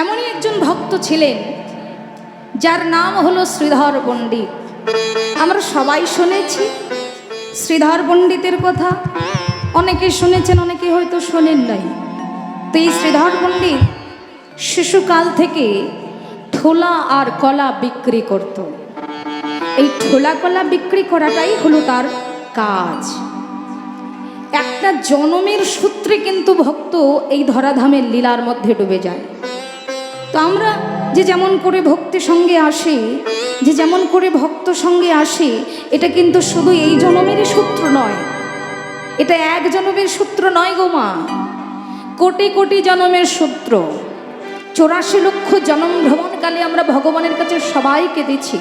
এমনই একজন ভক্ত ছিলেন, যার নাম হলো শ্রীধর পণ্ডিত। আমরা সবাই শুনেছি শ্রীধর পণ্ডিতের কথা। অনেকে শুনেছেন, অনেকে হয়তো শোনেন নাই। তো এই শ্রীধর পণ্ডিত শিশুকাল থেকে ঠোলা আর কলা বিক্রি করত। এই ঠোলা কলা বিক্রি করাটাই হলো তার কাজ। একটা জনমের সূত্রে কিন্তু ভক্ত এই ধরাধামের লীলার মধ্যে ডুবে যায়। তো আমরা যে যেমন করে ভক্তি সঙ্গে আসি, যে যেমন করে ভক্ত সঙ্গে আসি, এটা কিন্তু শুধু এই জনমেরই সূত্র নয়। এটা এক জনমের সূত্র নয় গো মা। কোটি কোটি জনমের সূত্র। চৌরাশি লক্ষ জনম ভ্রমণকালে আমরা ভগবানের কাছে সবাই দিচ্ছি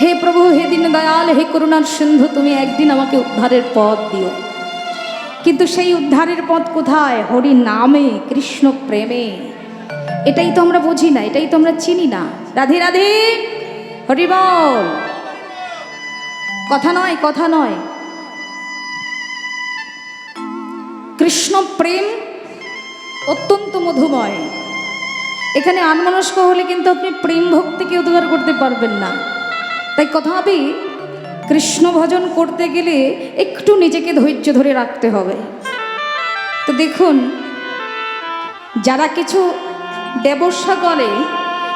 হে প্রভু, হে দিন দয়াল, হে করুণার সিন্ধু, তুমি একদিন আমাকে উদ্ধারের পথ দিও। কিন্তু সেই উদ্ধারের পথ কোথায়? হরি নামে, কৃষ্ণ প্রেমে। এটাই তো আমরা বুঝি না, এটাই তো আমরা চিনি না। রাধে রাধে! হরি বল! কথা নয় কথা নয়। কৃষ্ণ প্রেম অত্যন্ত মধুময়। এখানে আনমনস্ক হলে কিন্তু আপনি প্রেম ভক্তিকে উদ্ধার করতে পারবেন না। তাই কথা হবে কৃষ্ণ ভজন করতে গেলে একটু নিজেকে ধৈর্য ধরে রাখতে হবে। তো দেখুন, যারা কিছু ব্যবসা করে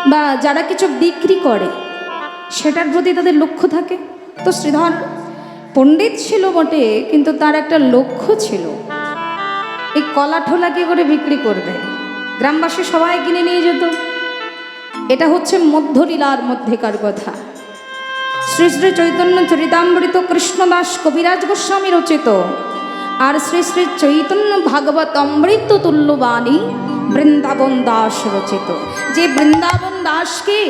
বা যারা কিছু বিক্রি করে, সেটার প্রতি তাদের লক্ষ্য থাকে। তো শ্রীধর, পণ্ডিত ছিল বটে, কিন্তু তার একটা লক্ষ্য ছিল। এই কলা ঠোলা কি করে বিক্রি করবে? গ্রামবাসী সবাই কিনে নিয়ে যেত। এটা হচ্ছে মধ্যলীলার মধ্যেকার কথা। শ্রী শ্রী চৈতন্য চরিতামৃত কৃষ্ণদাস কবিরাজ গোস্বামী রচিত। আর শ্রী শ্রী চৈতন্য ভাগবত অমৃত তুল্যবাণী বৃন্দাবন দাস রচিত। যে বৃন্দাবন দাসকে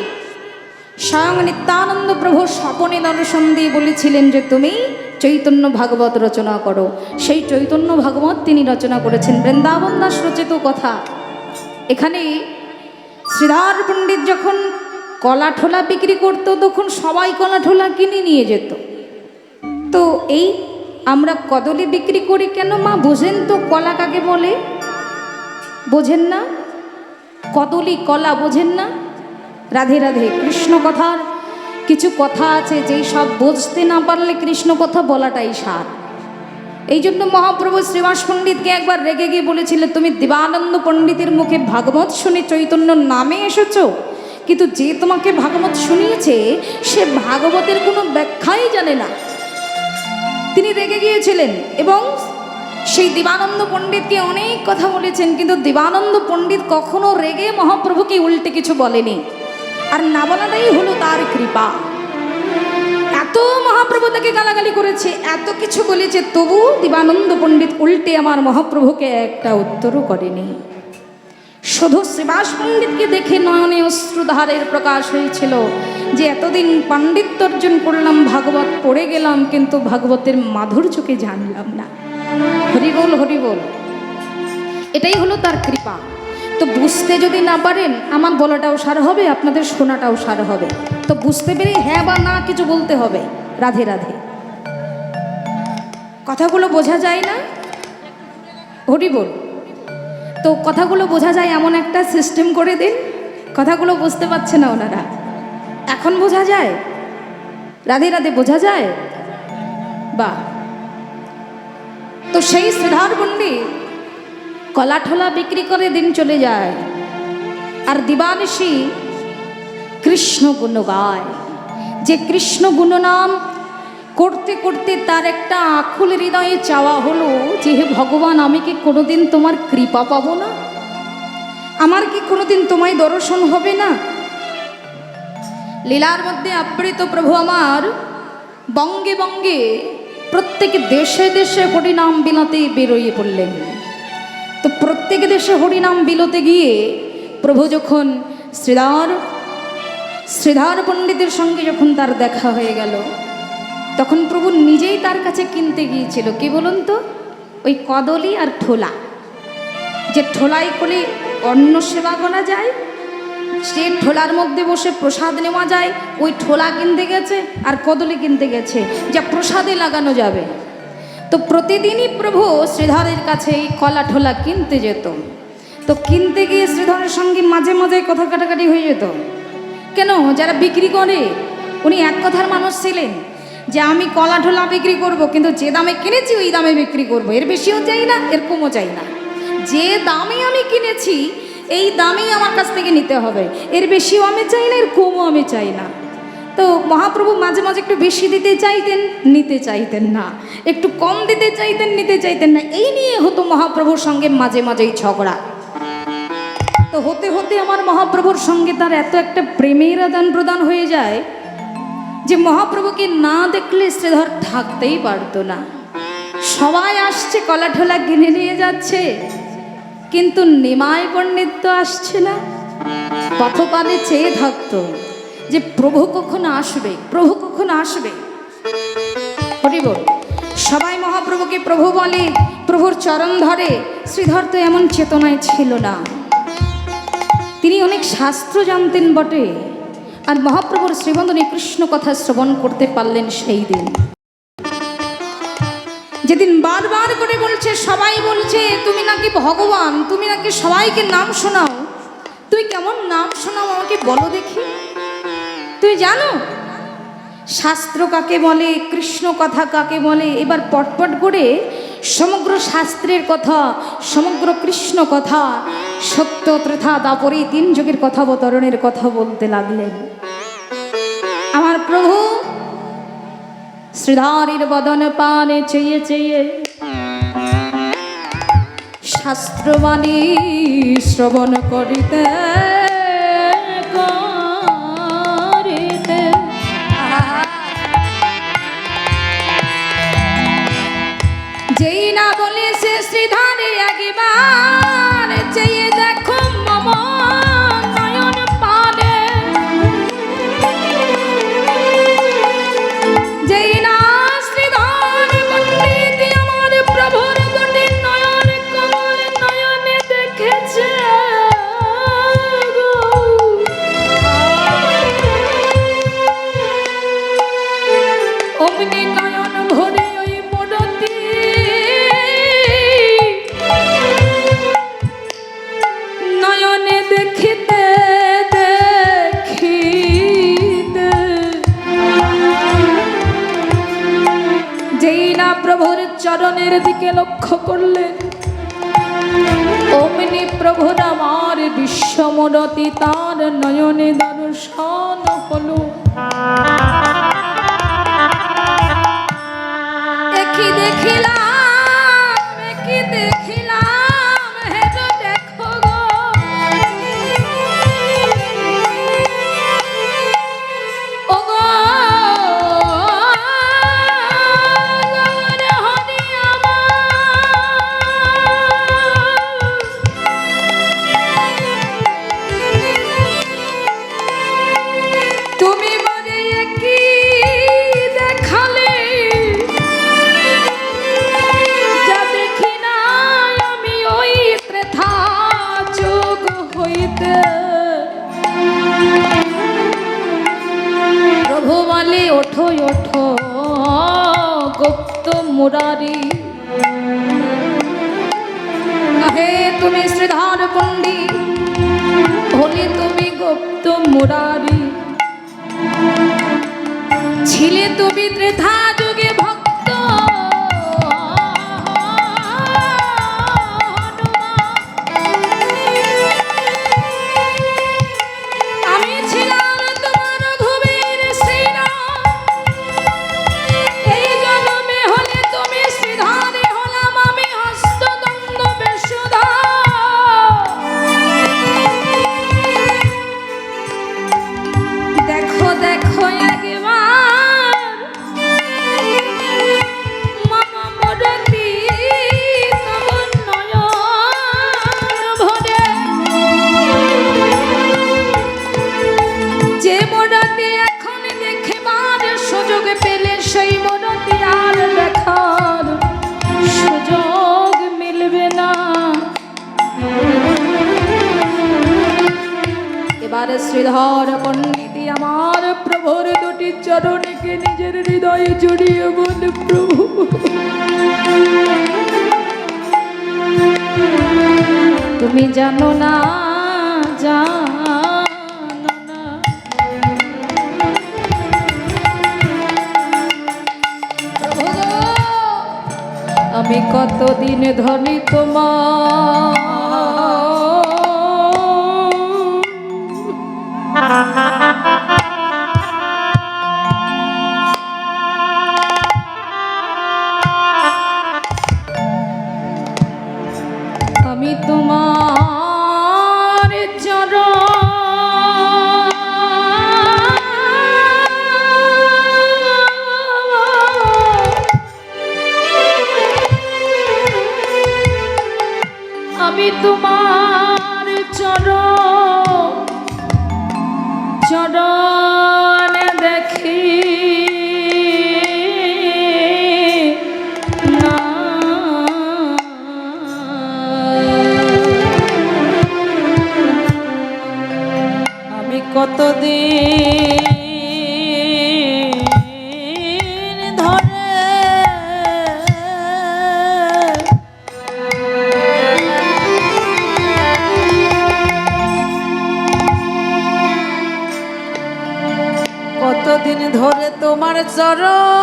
স্বয়ং নিত্যানন্দ প্রভু স্বপনে দর্শন দিয়ে বলেছিলেন যে তুমি চৈতন্য ভাগবত রচনা করো। সেই চৈতন্য ভাগবত তিনি রচনা করেছেন। বৃন্দাবন দাস রচিত কথা। এখানে শ্রীধার পণ্ডিত যখন কলা ঠোলা বিক্রি করতো, তখন সবাই কলা ঠোলা কিনে নিয়ে যেত। তো এই আমরা কদলি বিক্রি করি কেন মা? বোঝেন তো কলা কাকে বলে? বোঝেন না? কদলি কলা বোঝেন না? রাধে রাধে কৃষ্ণ কথার কিছু কথা আছে যেই সব বুঝতে না পারলে কৃষ্ণ কথা বলাটাই সার। এই জন্য মহাপ্রভু শ্রীবাস পণ্ডিতকে একবার রেগে গিয়ে বলেছিল তুমি দেবানন্দ পণ্ডিতের মুখে ভাগবত শুনে চৈতন্য নামে এসেছ? কিন্তু যে তোমাকে ভাগবত শুনিয়েছে, সে ভাগবতের কোনো ব্যাখ্যাই জানে না। তিনি রেগে গিয়েছিলেন এবং সেই দিবানন্দ পণ্ডিতকে অনেক কথা বলেছেন, কিন্তু দিবানন্দ পণ্ডিত কখনো রেগে মহাপ্রভুকে উল্টে কিছু বলেনি। আর না বলাটাই হলো তার কৃপা। এত মহাপ্রভু তাকে গালাগালি করেছে, এত কিছু বলেছে, তবু দিবানন্দ পণ্ডিত উল্টে আমার মহাপ্রভুকে একটা উত্তরও করেনি। শুধু শ্রীবাস পণ্ডিতকে দেখে নয়নে অশ্রুধারের প্রকাশ হয়েছিল যে এতদিন পাণ্ডিত্য অর্জন করলাম, ভাগবত পড়ে গেলাম, কিন্তু ভাগবতের মাধুর্যকে জানলাম না। হরিবোল হরিবোল এটাই হলো তার কৃপা। তো বুঝতে যদি না পারেন, আমার বলাটাও সার হবে, আপনাদের শোনাটাও সার হবে। তো বুঝতে পেরে হ্যাঁ বা না কিছু বলতে হবে। রাধে রাধে। কথাগুলো বোঝা যায় না? হরিবোল তো কথাগুলো বোঝা যায় এমন একটা সিস্টেম করে দিন। কথাগুলো বুঝতে পারছে না ওনারা। এখন বোঝা যায়? রাধে রাধে, বোঝা যায়? বা তো সেই শ্রীধর পণ্ডিত কলা ঠোলা বিক্রি করে দিন চলে যায়। আর দিবানিশি কৃষ্ণ গুণ গায়। যে কৃষ্ণ গুণনাম করতে করতে তার একটা আকুল হৃদয়ে চাওয়া হলো যে, হে ভগবান, আমি কি কোনোদিন তোমার কৃপা পাবো না? আমার কি কোনোদিন তোমায় দর্শন হবে না? লীলার মধ্যে আবৃত প্রভু আমার বঙ্গে বঙ্গে প্রত্যেক দেশে দেশে হরিনাম বিলাতে বেরোয়ে পড়লেন। তো প্রত্যেক দেশে হরিনাম বিলোতে গিয়ে প্রভু যখন শ্রীধার শ্রীধার পণ্ডিতের সঙ্গে যখন তার দেখা হয়ে গেল, তখন প্রভু নিজেই তার কাছে কিনতে গিয়েছিল। কি বলুন তো? ওই কদলি আর ঠোলা। যে ঠোলাই করে অন্ন সেবা করা যায় সে ঠোলার মধ্যে বসে প্রসাদ নেওয়া যায়। ওই ঠোলা কিনতে গেছে আর কদলি কিনতে গেছে। যা প্রসাদে লাগানো যাবে। তো প্রতিদিনই প্রভু শ্রীধরের কাছে এই কলা ঠোলা কিনতে যেত। তো কিনতে গিয়ে শ্রীধরের সঙ্গে মাঝে মাঝে কথা কাটাকাটি হয়ে যেত। কেন? যারা বিক্রি করে, উনি এক কথার মানুষ ছিলেন যে আমি কলা ঠোলা বিক্রি করব, কিন্তু যে দামে কিনেছি, ওই দামে বিক্রি করব। এর বেশিও চাই না, এর কমও চাই না। যে দামে আমি কিনেছি এই দামেই আমার কাছ থেকে নিতে হবে। এর বেশিও আমি চাই না, এর কমও আমি চাই না। তো মহাপ্রভু মাঝে মাঝে একটু বেশি দিতে চাইতেন, নিতে চাইতেন না। একটু কম দিতে চাইতেন, নিতে চাইতেন না। এই নিয়ে হতো মহাপ্রভুর সঙ্গে মাঝে মাঝেই ঝগড়া। তো হতে হতে আমার মহাপ্রভুর সঙ্গে তার এত একটা প্রেমের আদান প্রদান হয়ে যায় যে মহাপ্রভুকে না দেখলে শ্রীধর থাকতেই পারতো না। সবাই আসছে কলা ঠোলা কিনে নিয়ে যাচ্ছে। কিন্তু নিমাই পণ্ডিত তো আসছে না। পথপানে চেয়ে থাকতো যে প্রভু কখন আসবে, প্রভু কখন আসবে। হরি বল। সবাই মহাপ্রভুকে প্রভু বলে, প্রভুর চরণ ধরে, শ্রীধর তো এমন চেতনায় ছিল না। তিনি অনেক শাস্ত্র জানতেন বটে, আর মহাপ্রভুর শ্রীবন্দনী কৃষ্ণ কথা শ্রবণ করতে পারলেন সেই দিন। যেদিন বারবার করে বলছে, সবাই বলছে, তুমি নাকি ভগবান, তুমি নাকি সবাইকে নাম শোনাও। তুই কেমন নাম শোনাও আমাকে বলো দেখি। তুই জানো? শাস্ত্র কাকে বলে, কৃষ্ণ কথা কাকে বলে? এবার পটপট করে সমগ্র শাস্ত্রের কথা, সমগ্র কৃষ্ণ কথা, সত্য ত্রেথা দাপরে তিন যুগের কথা অবতরণের কথা বলতে লাগলেন। আমার প্রভু শ্রীধারীর বদন পানে চেয়ে চেয়ে শাস্ত্রবাণী শ্রবণ করিতে যেই না বলে সে শ্রীধারে একবার চরণের দিকে লক্ষ্য করলেন অমনি প্রভুর আমার বিশ্বমূরতি তার নয়নে দর্শন হল। দেখি দেখিলাম মুরারি। ছিলে তুমি ত্রেধা জড়িয়ে বলে প্রভু। তুমি জানো না জানো না। আমি কতদিন ধনী তোমার? তোমার চরণ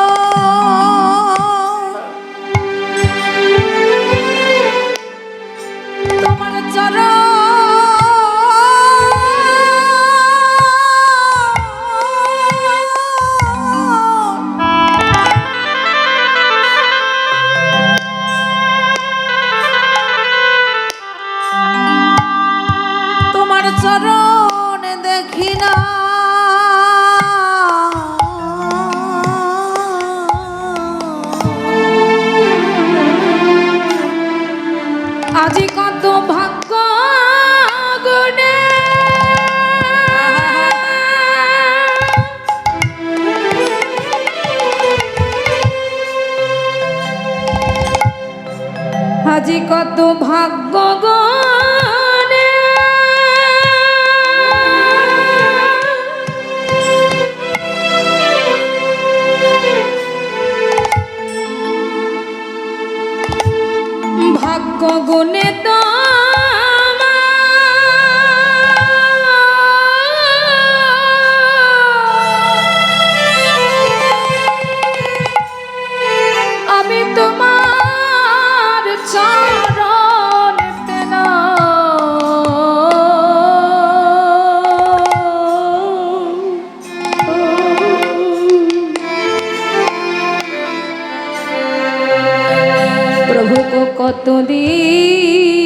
কতদিন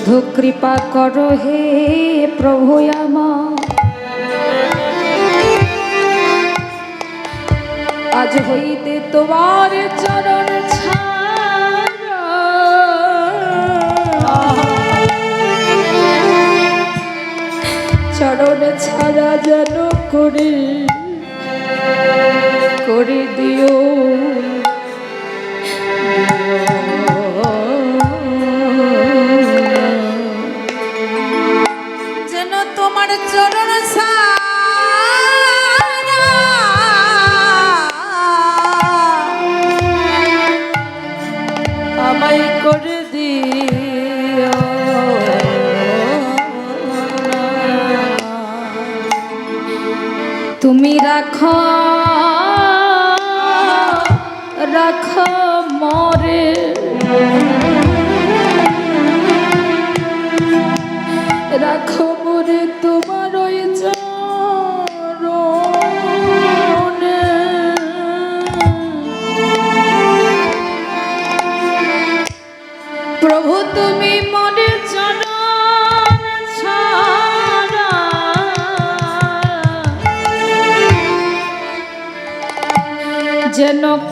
শুধু কৃপা করো হে প্রভু আমার। আজ হইতে তোমার চরণ চরণ ছাড়া যেন করি করি দিও।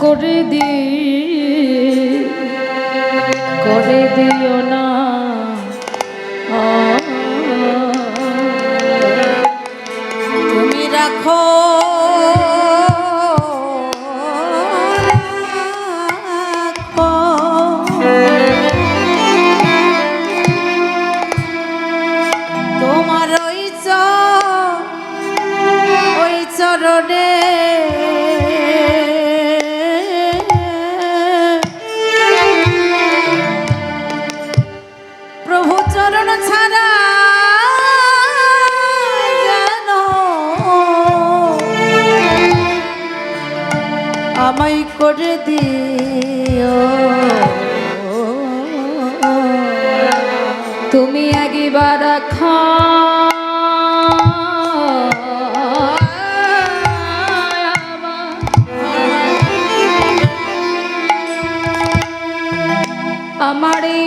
করে দিয়ে মুবারক আমার এই